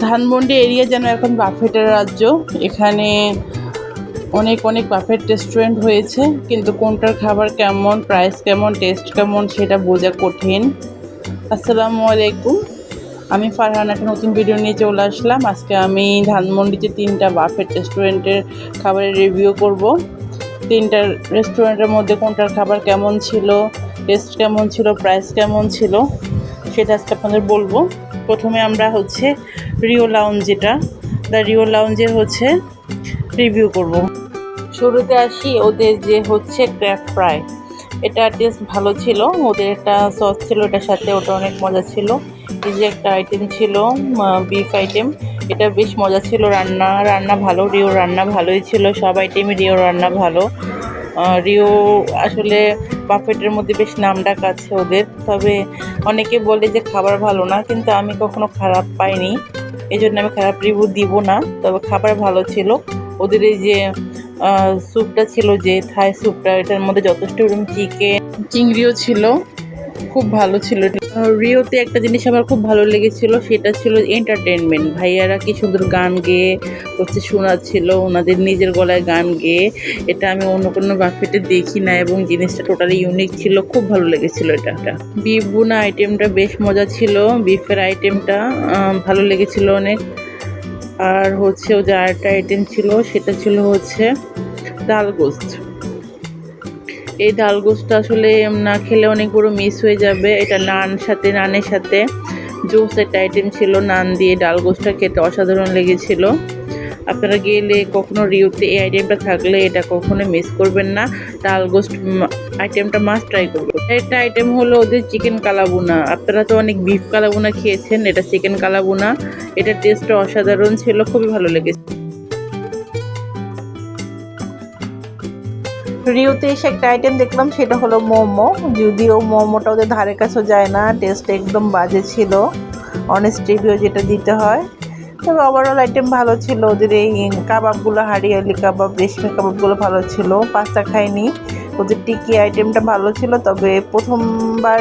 Dhanmondi area যেন এখন বাফেটের রাজ্য। এখানে অনেক অনেক বাফেট রেস্টুরেন্ট হয়েছে, কিন্তু কোনটার খাবার কেমন প্রাইস কেমন টেস্ট কেমন সেটা বোঝা কঠিন। আসসালামু আলাইকুম। আমি ফারহান, একটা নতুন ভিডিও নিয়ে চলে আসলাম। আজকে আমি ধানমন্ডিতে তিনটা বাফেট রেস্টুরেন্টের খাবারের রিভিউ করব। তিনটা রেস্টুরেন্টের মধ্যে কোনটার খাবার কেমন ছিল টেস্ট কেমন ছিল প্রাইস কেমন ছিল, সেটা আজকে আপনাদের বলব। প্রথমে আমরা হচ্ছে রিও লাউঞ্জ যেটা দ্য রিও লাউঞ্জের হচ্ছে রিভিউ করব। শুরুতে আসি ওদের যে হচ্ছে ক্র্যাপ ফ্রাই এটা টেস্ট ভালো ছিল, ওদের একটা সস ছিল এটার সাথে ওটা অনেক মজা ছিল। এই যে একটা আইটেম ছিল বিফ আইটেম এটা বেশ মজা ছিল রান্না। রান্না ভালো রিও রান্না ভালোই ছিল, সব আইটেমই রিও রান্না ভালো। রিও আসলে বাফেটের মধ্যে বেশ নামডাক আছে ওদের, তবে অনেকে বলে যে খাবার ভালো না, কিন্তু আমি কখনো খারাপ পাইনি। এই জন্য আমি খারাপ রিভিউ দিব না, তবে খাবার ভালো ছিল। ওদের এই যে স্যুপটা ছিল যে থাই স্যুপটা এটার মধ্যে যথেষ্ট চিকেন চিংড়িও ছিল। খুব ভালো ছিল। রিওতে একটা জিনিস আমার খুব ভালো লেগেছিল, সেটা ছিল এন্টারটেনমেন্ট ভাইয়ারা কি সুন্দর গান গেয়ে হচ্ছে শোনাচ্ছিল, ওনাদের নিজের গলায় গান গেয়ে। এটা আমি অন্য কোনো বাফেটে দেখি না এবং জিনিসটা টোটালি ইউনিক ছিল, খুব ভালো লেগেছিল এটা। এটা বিফ বুনা আইটেমটা বেশ মজা ছিল বিফের আইটেমটা ভালো লেগেছিল অনেক। আর হচ্ছে ও যে আরেকটা আইটেম ছিল, সেটা ছিল হচ্ছে ডাল গোস্ত। এই ডাল গোস্তটা আসলে না খেলে অনেক বড় মিস হয়ে যাবে। এটা নান সাথে, নানের সাথে। জুস একটা আইটেম ছিল, নান দিয়ে ডাল গোস্তটা খেতে অসাধারণ লেগেছিল। আপনারা গেলে কখনো রিউতে এই আইটেমটা থাকলে এটা কখনো মিস করবেন না। ডাল গোস্ত আইটেমটা মাস্ট ট্রাই করবেন। একটা আইটেম হলো ওদের চিকেন কালাবুনা আপনারা তো অনেক বিফ কালাবুনা খেয়েছেন, এটা চিকেন কালাবুনা এটা টেস্টটা অসাধারণ ছিল, খুবই ভালো লেগেছে। রিওতে এসে একটা আইটেম দেখলাম, সেটা হলো মোমো। যদিও মোমোটা ওদের ধারে কাছে যায় না টেস্ট একদম বাজে ছিল অনেস্ট রিভিউ যেটা দিতে হয়। তবে ওভারঅল আইটেম ভালো ছিল, ওদের এই কাবাবগুলো, হারিয়ালি কাবাব, রেশমি কাবাবগুলো ভালো ছিল, পাস্তা খাইনি। ওদের টিকি আইটেমটা ভালো ছিল, তবে প্রথমবার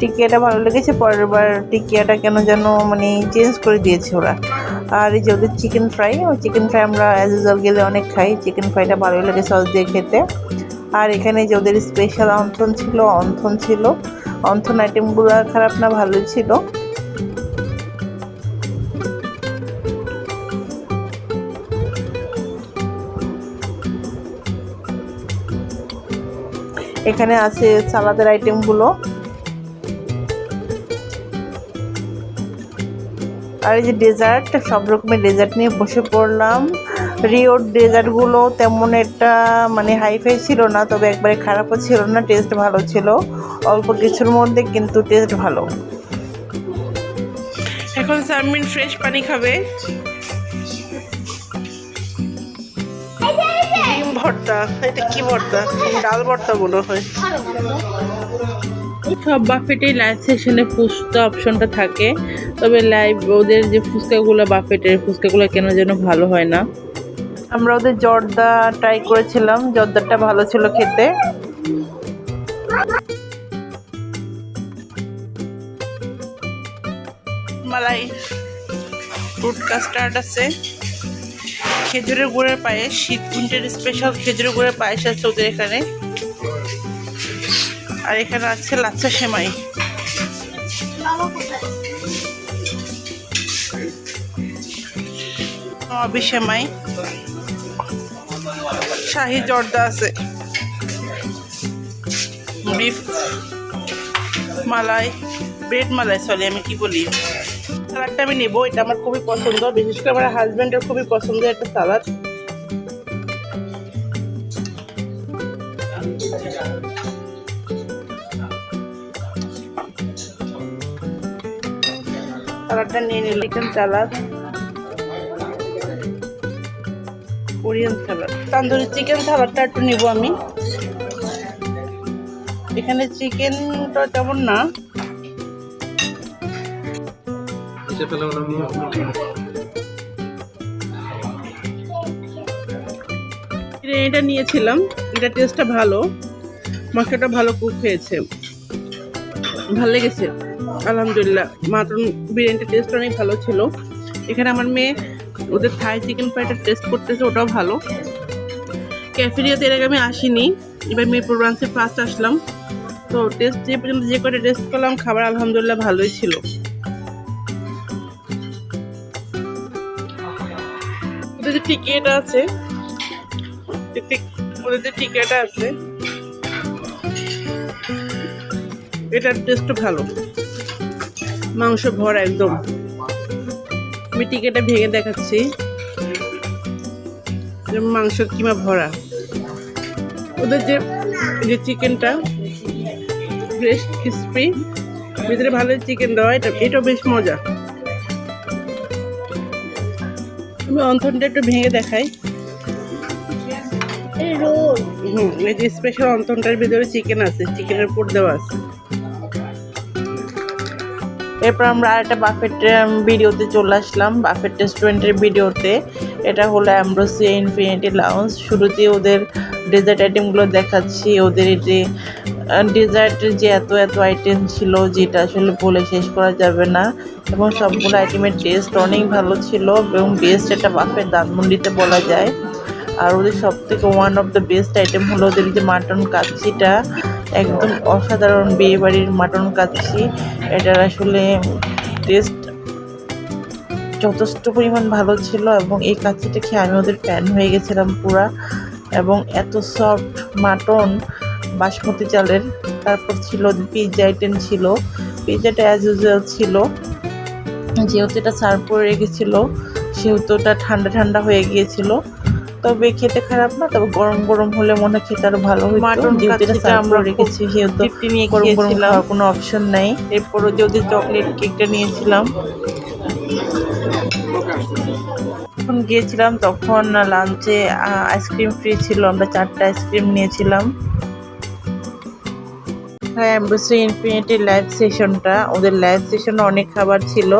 টিকিয়াটা ভালো লেগেছে পরের বার টিকিয়াটা কেন যেন মানে চেঞ্জ করে দিয়েছে ওরা। আর এই যে ওদের চিকেন ফ্রাই ওই চিকেন ফ্রাই আমরা অ্যাজ ইউজুয়াল গেলে অনেক খাই চিকেন ফ্রাইটা ভালোই লাগে সস দিয়ে খেতে। আর এখানে যে ওদের স্পেশাল অন্থন ছিল অন্থন ছিল, অন্থন আইটেমগুলো খারাপ না, ভালোই ছিল। এখানে আছে সালাদের আইটেমগুলো আর এই যে ডেজার্ট সব রকমের ডেজার্ট নিয়ে বসে পড়লাম। রিওর ডেজার্টগুলো তেমন একটা মানে হাইফাই ছিল না, তবে একবারে খারাপও ছিল না টেস্ট ভালো ছিল। অল্প কিছুর মধ্যে কিন্তু টেস্ট ভালো। এখন সারমিন ফ্রেশ পানি খাবে। ভর্তা? এটা কি ভর্তা? ডাল ভর্তা মনে হয়। সব বাফেটেই লাইভ সেকশনে ফুচকা অপশনটা থাকে। তবে লাইভ ওদের যে ফুচকাগুলো বাফেটের ফুচকাগুলো কেন যেন ভালো হয় না। আমরা ওদের জর্দা ট্রাই করেছিলাম। জর্দাটা ভালো ছিল খেতে। মালাই ফ্রুট কাস্টার্ড আছে। খেজুরের গুড়ের পায়েস, শীত কুইন্টের স্পেশাল খেজুরের গুড়ের পায়েস আছে ওদের এখানে। আর এখানে আছে লাচ্চা সেমাই। নবাবি সেমাই। শাহি জর্দা আছে। বিফ, মালাই, ব্রেড মালাই, সরি, আমি কি বলি? সালাডটা আমি নেব, এটা আমার খুবই পছন্দ। বিশেষ করে আমার হাজব্যান্ডের খুবই পছন্দ একটা সালাদ সালাডটা নিয়ে নিল chicken salad Korean salad tandoori chicken সালাডটা একটু নিব আমি। এখানে চিকেনটা তেমন না। এটা নিয়েছিলাম। এটা টেস্টটা ভালো। মাংসটা ভালো কুক হয়েছে। ভালো লেগেছে। আলহামদুলিল্লাহ। মাটন বিরিয়ানিটা টেস্ট অনেক ভালো ছিল। এখানে আমার মেয়ে, ওদের থাই চিকেন ফ্রাইটা টেস্ট করতেছে, ওটাও ভালো। ক্যাফেরিয়াতে এর আগে আমি আসিনি। এবার মিরপুর ব্রাঞ্চে ফার্স্ট আসলাম। তো টেস্ট যে পর্যন্ত যে কটা টেস্ট করলাম খাবার আলহামদুলিল্লাহ ভালোই ছিল। যে টিকিট আছে ওদের যে টিকিট আছে এটার টেস্টও ভালো। মাংস ভরা একদম। আমি টিকিটটা ভেঙে দেখাচ্ছি। মাংস কিমা ভরা। ওদের যে যে চিকেনটা বেশ ক্রিসপি ভিতরে ভালো চিকেন দেওয়া, এটা এটাও বেশ মজা। আমি অন্থনটা একটু ভেঙে দেখাই। হুম এই যে স্পেশাল অন্তনটার ভিতরে চিকেন আছে চিকেনের উপর দেওয়া আছে। এরপর আমরা আরেকটা বাফেট ভিডিওতে চলে আসলাম। বাফেট রেস্টুরেন্টের ভিডিওতে এটা হলো অ্যাম্ব্রোসিয়া ইনফিনিটি লাউন্স শুরুতে ওদের ডেজার্ট আইটেমগুলো দেখাচ্ছি। ওদের যে ডেজার্টের যে এত এত আইটেম ছিল, যেটা আসলে বলে শেষ করা যাবে না, এবং সবগুলো আইটেমের টেস্ট অনেক ভালো ছিল, এবং বেস্ট একটা বাফেট দানমন্ডিতে বলা যায়। আর ওদের সব থেকে one of the best item হলো ওদের যে মাটন কাচ্ছিটা, একদম অসাধারণ বিয়ে বাড়ির মাটন কাচ্ছি। এটার আসলে টেস্ট যথেষ্ট পরিমাণ ভালো ছিল, এবং এই কাচ্ছিটা খেয়ে আমি ওদের ফ্যান হয়ে গেছিলাম পুরা। এবং এত সফট মাটন বাসমতি চালের। তারপর ছিল পিৎজা আইটেম ছিল। পিৎজাটা অ্যাজ ইউজুয়াল ছিল। যেহেতু এটা সার্ভ করে রেখেছিল সেহেতু ওটা ঠান্ডা ঠান্ডা হয়ে গিয়েছিল। তবে খেতে খারাপ না তবে গরম গরম হলে মনে হয় খেতে আরও ভালো হতো মাটন যেহেতু আমরা রেখেছি সেহেতু নিয়ে গরম গরম খাওয়ার কোনো অপশন নাই। এরপরও যদি চকলেট কেকটা নিয়েছিলাম। যখন গিয়েছিলাম তখন লাঞ্চে আইসক্রিম ফ্রি ছিল। আমরা চারটা আইসক্রিম নিয়েছিলাম। অ্যাম্বাসি ইনফিনিটি লাইভ সেশনটা ওদের লাইভ সেশনে অনেক খাবার ছিল।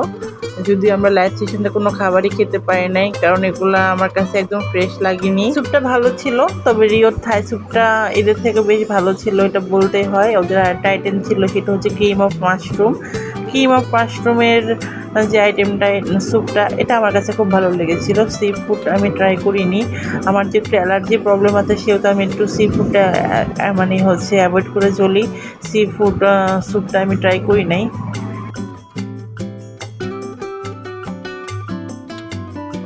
যদি আমরা লাইভ সেশনটা কোনো খাবারই খেতে পারি নাই, কারণ এগুলো আমার কাছে একদম ফ্রেশ লাগেনি। স্যুপটা ভালো ছিল, তবে রিওর থাই স্যুপটা এদের থেকে বেশ ভালো ছিল, এটা বলতে হয়। ওদের আরেকটা আইটেম ছিল, সেটা হচ্ছে ক্রিম অফ মাশরুম অফ মাশরুমের যে আইটেমটা স্যুপটা এটা আমার কাছে খুব ভালো লেগেছিল। সি ফুড আমি ট্রাই করিনি। আমার যে একটু অ্যালার্জি প্রবলেম আছে, সেহেতু আমি একটু সি ফুডটা মানে হচ্ছে অ্যাভয়েড করে চলি। সি ফুড স্যুপটা আমি ট্রাই করি নাই।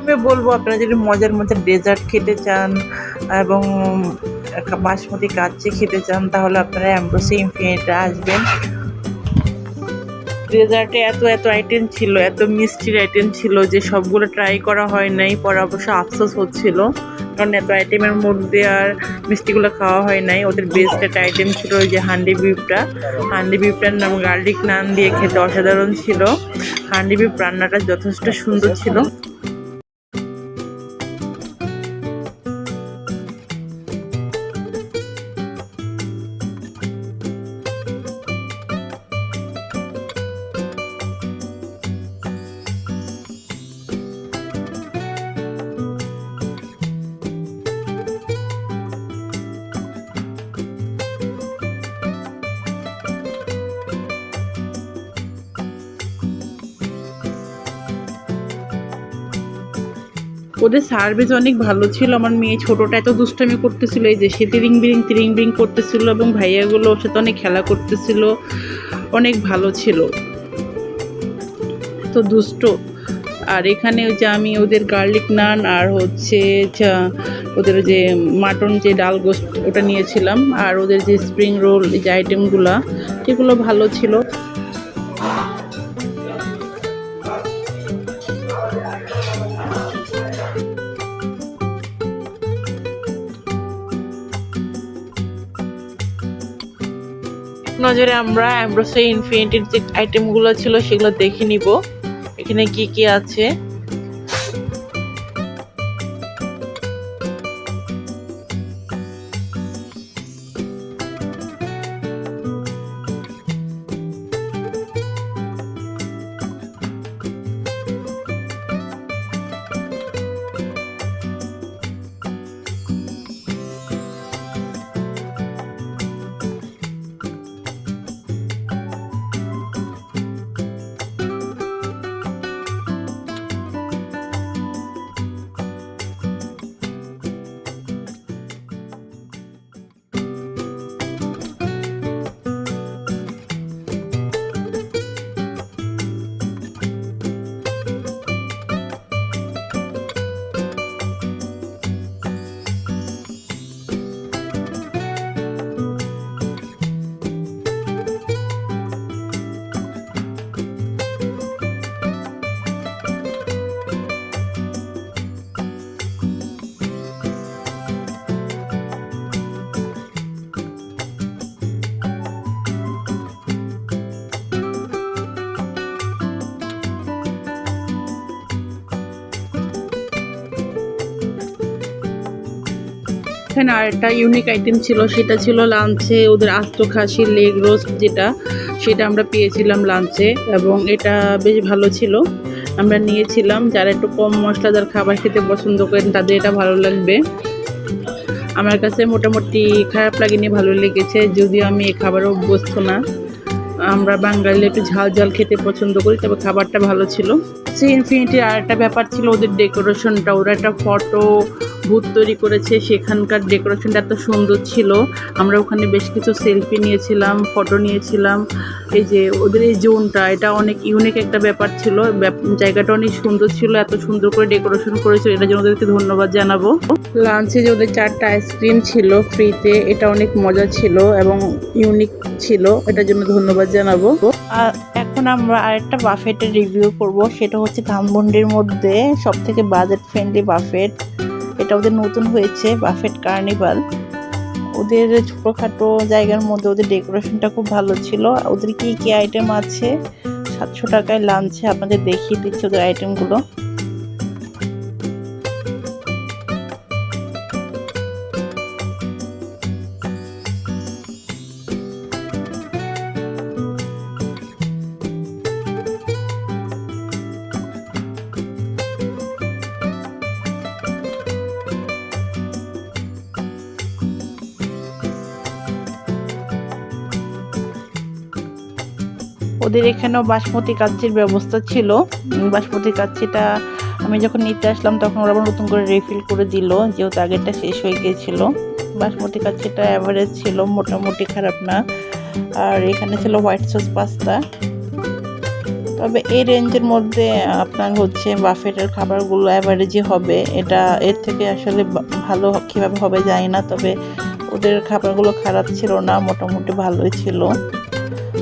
আমি বলব, আপনারা যদি মজার মজার ডেজার্ট খেতে চান এবং বাসমতি কাচ্চি খেতে চান, তাহলে আপনারা অ্যাম্ব্রোসি ইনফিনিটে আসবেন। ডেজার্টে এত এত আইটেম ছিল, এত মিষ্টির আইটেম ছিল যে সবগুলো ট্রাই করা হয় নাই, পরে অবশ্য আফসোস হচ্ছিল। কারণ এত আইটেমের মধ্যে আর মিষ্টিগুলো খাওয়া হয় নাই। ওদের বেস্ট একটা আইটেম ছিল ওই যে হান্ডি বিফটা। হান্ডি বিফটার নাম গার্লিক নান দিয়ে খেতে অসাধারণ ছিল। হান্ডি বিফ রান্নাটা যথেষ্ট সুন্দর ছিল। ওদের সার্ভিস অনেক ভালো ছিল। আমার মেয়ে ছোটোটা এত দুষ্টামি করতেছিল, এই যে সে তিরিং বিরিং তিরিং বিরিং করতেছিল এবং ভাইয়াগুলো ওর সাথে অনেক খেলা করতেছিল, অনেক ভালো ছিল। তো দুষ্ট। আর এখানে যে আমি ওদের গার্লিক নান আর হচ্ছে ওদের যে মাটন যে ডাল গোস্ট ওটা নিয়েছিলাম। আর ওদের যে স্প্রিং রোল যে আইটেমগুলো সেগুলো ভালো ছিল। নজরে আমরা অ্যাম্ব্রোসে ইনফিনিটির যে আইটেমগুলো ছিল সেগুলো দেখে নিব। এখানে কি কি আছে? এখানে আরেকটা ইউনিক আইটেম ছিল, সেটা ছিল লাঞ্চে ওদের আস্ত খাসির লেগ রোস্ট যেটা, সেটা আমরা পেয়েছিলাম লাঞ্চে এবং এটা বেশ ভালো ছিল। আমরা নিয়েছিলাম, যারা একটু কম মশলাদার খাবার খেতে পছন্দ করেন, তাদের এটা ভালো লাগবে। আমার কাছে মোটামুটি খারাপ লাগেনি, ভালো লেগেছে, যদিও আমি এ খাবারও অভ্যস্ত না। আমরা বাঙালি একটু ঝাল ঝাল খেতে পছন্দ করি, তবে খাবারটা ভালো ছিল। সে ইনফিনিটির আর একটা ব্যাপার ছিল ওদের ডেকোরেশনটা ওরা একটা ফটো বুথ তৈরি করেছে সেখানকার ডেকোরেশনটা এত সুন্দর ছিল। আমরা ওখানে বেশ কিছু সেলফি নিয়েছিলাম ফটো নিয়েছিলাম। এই যে ওদের এই জোনটা এটা অনেক ইউনিক একটা ব্যাপার ছিল। ব্যাপ- জায়গাটা অনেক সুন্দর ছিল এত সুন্দর করে ডেকোরেশন করেছিল এটার জন্য ওদেরকে ধন্যবাদ জানাব। লাঞ্চে যে ওদের চারটা আইসক্রিম ছিল ফ্রিতে এটা অনেক মজা ছিল এবং ইউনিক ছিল এটার জন্য ধন্যবাদ জানাব। আর এখন আমরা আরেকটা বাফেটের রিভিউ করব সেটা হচ্ছে ধানমন্ডির মধ্যে সব থেকে বাজেট ফ্রেন্ডলি বাফেট এটা ওদের নতুন হয়েছে বাফেট কার্নিভাল ওদের ছোটোখাটো জায়গার মধ্যে ওদের ডেকোরেশনটা খুব ভালো ছিল। ওদের কি কি আইটেম আছে? সাতশো টাকায় লাঞ্চে আপনাদের দেখিয়ে দিচ্ছে ওদের আইটেমগুলো ওদের এখানেও বাসমতি কাচ্চির ব্যবস্থা ছিল। বাসমতি কাচ্চিটা আমি যখন নিতে আসলাম তখন ওরা নতুন করে রিফিল করে দিল, যেহেতু আগেরটা শেষ হয়ে গিয়েছিল। বাসমতি কাচ্চিটা অ্যাভারেজ ছিল, মোটামুটি খারাপ না। আর এখানে ছিল হোয়াইট সস পাস্তা তবে এই রেঞ্জের মধ্যে আপনার হচ্ছে বাফেটের খাবারগুলো অ্যাভারেজই হবে। এটা এর থেকে আসলে ভালো কীভাবে হবে জানি না, তবে ওদের খাবারগুলো খারাপ ছিল না, মোটামুটি ভালোই ছিল।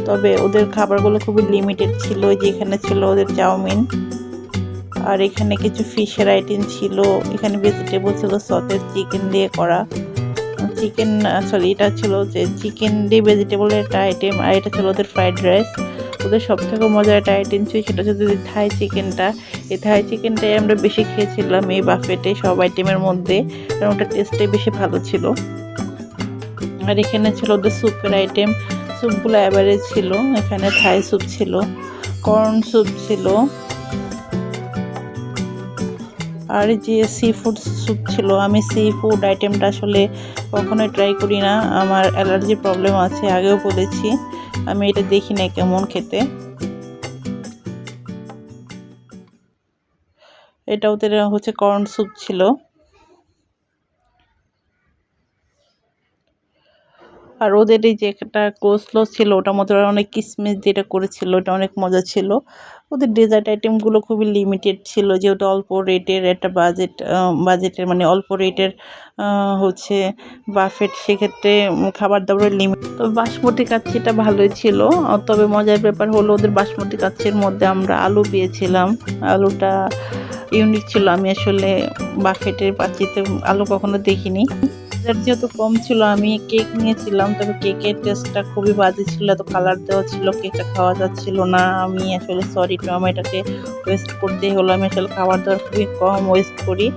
তবে ওদের খাবারগুলো খুবই লিমিটেড ছিল ওই যে এখানে ছিল ওদের চাউমিন। আর এখানে কিছু ফিশের আইটেম ছিল, এখানে ভেজিটেবল ছিল সতেজ চিকেন দিয়ে করা। চিকেন সরি এটা ছিল যে চিকেন দিয়ে ভেজিটেবলের একটা আইটেম আর এটা ছিল ওদের ফ্রাইড রাইস ওদের সব থেকে মজার একটা আইটেম ছিল, সেটা হচ্ছে ওদের থাই চিকেনটা এই থাই চিকেনটাই আমরা বেশি খেয়েছিলাম এই বাফেটে সব আইটেমের মধ্যে, কারণ ওটা টেস্টটাই বেশি ভালো ছিল। আর এখানে ছিল ওদের স্যুপের আইটেম স্যুপগুলো অ্যাভারেজ ছিল, এখানে থাই স্যুপ ছিল কর্ন স্যুপ ছিল, আর যে সি ফুড স্যুপ ছিল, আমি সি ফুড আইটেমটা আসলে কখনোই ট্রাই করি না, আমার অ্যালার্জি প্রবলেম আছে, আগেও বলেছি, আমি এটা দেখি না কেমন খেতে। এটা ওদের হচ্ছে কর্ন স্যুপ ছিল। আর ওদের এই যে একটা কোসলো ছিল, ওটার মধ্যে অনেক কিসমিস যেটা করেছিল, ওটা অনেক মজা ছিল। ওদের ডেজার্ট আইটেমগুলো খুবই লিমিটেড ছিল, যেহেতু অল্প রেটের একটা বাজেট বাজেটের মানে অল্প রেটের হচ্ছে বাফেট সেক্ষেত্রে খাবার দাবারের লিমিট তো বাসমতি কাচ্ছিটা ভালোই ছিল, তবে মজার ব্যাপার হলো ওদের বাসমতি কাচ্ছির মধ্যে আমরা আলু পেয়েছিলাম আলুটা ইউনিক ছিল, আমি আসলে বাফেটের পাচ্ছিতে আলু কখনো দেখিনি। বাজার যেহেতু কম ছিল, আমি কেক নিয়েছিলাম, তবে কেকের টেস্টটা খুবই বাজে ছিল, এত কালার দেওয়া ছিল কেকটা খাওয়া যাচ্ছিল না। আমি আসলে সরি এটাকে ওয়েস্ট করতে হলো। আমি আসলে খাবার দাবার খুবই কম ওয়েস্ট করি।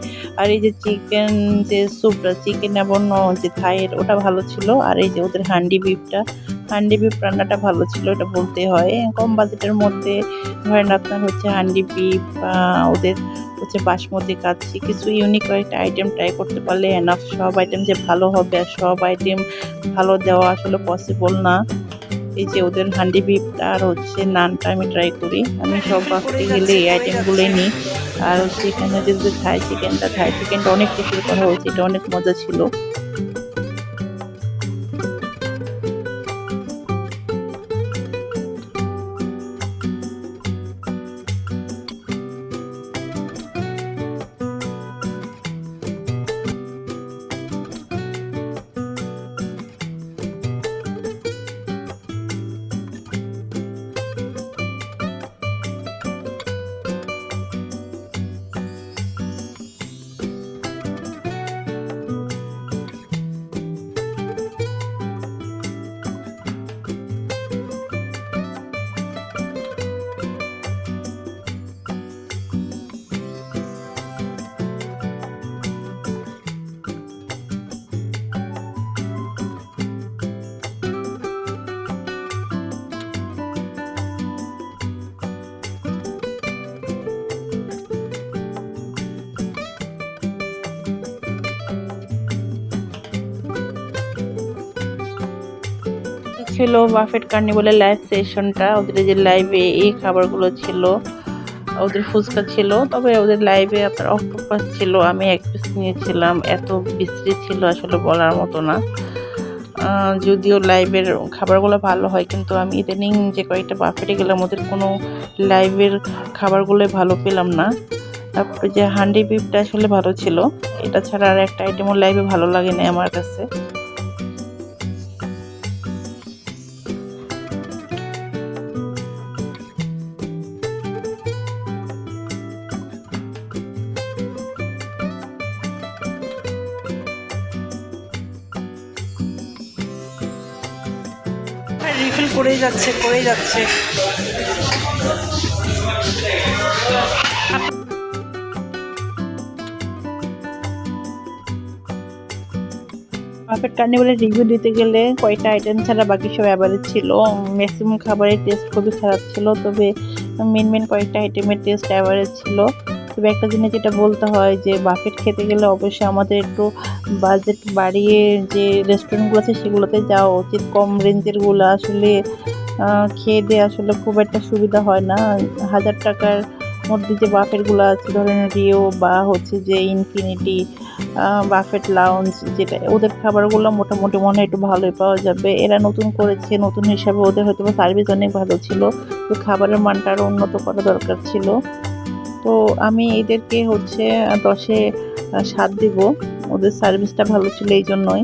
আর এই যে চিকেন যে স্যুপটা চিকেন এবং যে থাইয়ের ওটা ভালো ছিল। আর এই যে ওদের হান্ডি বিফটা হান্ডি বিফ রান্নাটা ভালো ছিল, এটা বলতে হয়। কম বাজেটের মধ্যে ধরেন আপনার হচ্ছে হান্ডি বিফ ওদের হচ্ছে বাসমতি কাচ্ছি কিছু ইউনিক কয়েকটা আইটেম ট্রাই করতে পারলে এনাফ সব আইটেম যে ভালো হবে আর সব আইটেম ভালো দেওয়া আসলে পসিবল না। এই যে ওদের হান্ডি বিপটা আর হচ্ছে নানটা আমি ট্রাই করি। আমি সব বাসতে গেলে এই আইটেমগুলোই নিই। আর হচ্ছে এখানে যে থাই চিকেনটা থাই চিকেনটা অনেক কিছু করা হয়েছে এটা অনেক মজা ছিল। ছিল বাফেট কার্নিভালের লাইভ সেশনটা ওদের যে লাইভে এই খাবারগুলো ছিল, ওদের ফুচকা ছিল, তবে ওদের লাইভে আপনার অক্টোপাস ছিল, আমি এক পিস নিয়েছিলাম। এত বিশ্রী ছিল আসলে বলার মতো না। যদিও লাইভের খাবারগুলো ভালো হয়, কিন্তু আমি ইদানিং যে কয়েকটা বাফেটে গেলাম, ওদের কোনো লাইভের খাবারগুলো ভালো পেলাম না। তারপরে যে হান্ডি বিফটা আসলে ভালো ছিল। এটা ছাড়া আর একটা আইটেমও লাইভে ভালো লাগে না আমার কাছে। যাচ্ছে করেই যাচ্ছে। পারফেক্ট কার্নিভালের রিভিউ দিতে গেলে কয়টা আইটেম ছাড়া বাকি সব অ্যাভারেজ ছিল। ম্যাক্সিমাম খাবারের টেস্ট খুবই খারাপ ছিল, তবে মেন মেন কয়েকটা আইটেমের টেস্ট অ্যাভারেজ ছিল। তবে একটা জিনিস যেটা বলতে হয় যে বাফেট খেতে গেলে অবশ্যই আমাদের একটু বাজেট বাড়িয়ে যে রেস্টুরেন্টগুলো আছে সেগুলোতে যাওয়া উচিত। কম রেঞ্জেরগুলো আসলে খেয়ে দিয়ে আসলে খুব একটা সুবিধা হয় না। হাজার টাকার মধ্যে যে বাফেটগুলো আছে ধরেন রিও বা হচ্ছে যে ইনফিনিটি বাফেট লাউঞ্জ যেটা, ওদের খাবারগুলো মোটামুটি মনে হয় একটু ভালোই পাওয়া যাবে। এরা নতুন করেছে, নতুন হিসাবে ওদের হয়তো সার্ভিস অনেক ভালো ছিল। তো খাবারের মানটা আরও উন্নত করা দরকার ছিল। তো আমি এদেরকে হচ্ছে দশে সাত দিব। ওদের সার্ভিসটা ভালো ছিল এই জন্যই।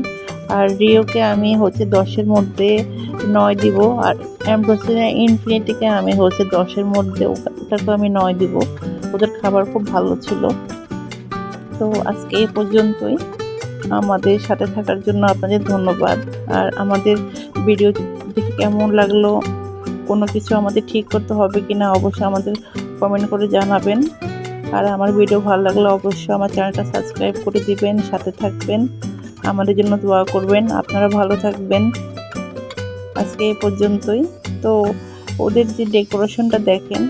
আর রিওকে আমি হচ্ছে দশের মধ্যে নয় দিব, আর অ্যাম্বাসিডার ইনফিনিটিকে আমি হচ্ছে দশের মধ্যে ওটা- ওটাকে আমি নয় দিব। ওদের খাবার খুব ভালো ছিল। তো আজকে এই পর্যন্তই। আমাদের সাথে থাকার জন্য আপনাদের ধন্যবাদ। আর আমাদের ভিডিও দেখে কেমন লাগল? কোনো কিছু আমাদের ঠিক করতে হবে কি না অবশ্যই আমাদের কমেন্ট করে জানাবেন। আর আমার ভিডিও ভালো লাগলে অবশ্যই আমার চ্যানেলটা সাবস্ক্রাইব করে দিবেন, সাথে থাকবেন। আমাদের জন্য দোয়া করবেন। আপনারা ভালো থাকবেন। আজকে এ পর্যন্তই। তো ওদের যে ডেকোরেশনটা দেখেন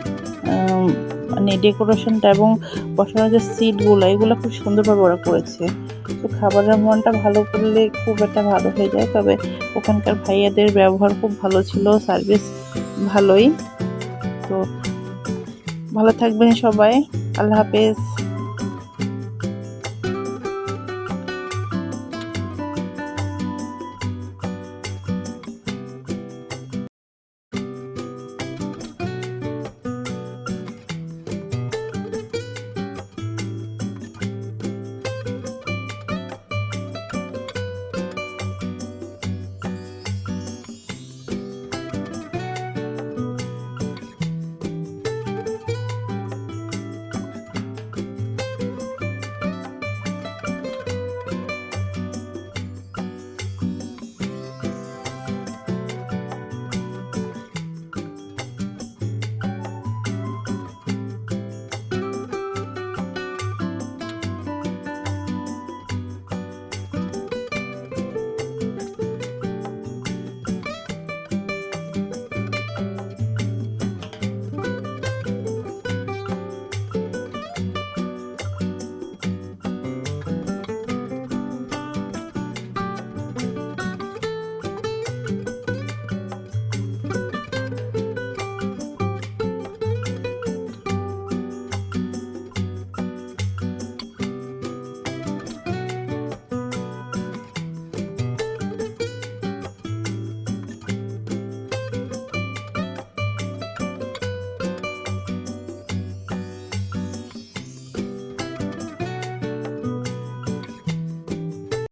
মানে ডেকোরেশনটা এবং বসানোর যে সিটগুলো, এগুলো খুব সুন্দরভাবে ওরা করেছে। তো খাবারের মনটা ভালো করলে খুব একটা ভালো হয়ে যায়। তবে ওখানকার ভাইয়াদের ব্যবহার খুব ভালো ছিল, সার্ভিস ভালোই। তো ভালো থাকবেন সবাই। আল্লাহ হাফেজ।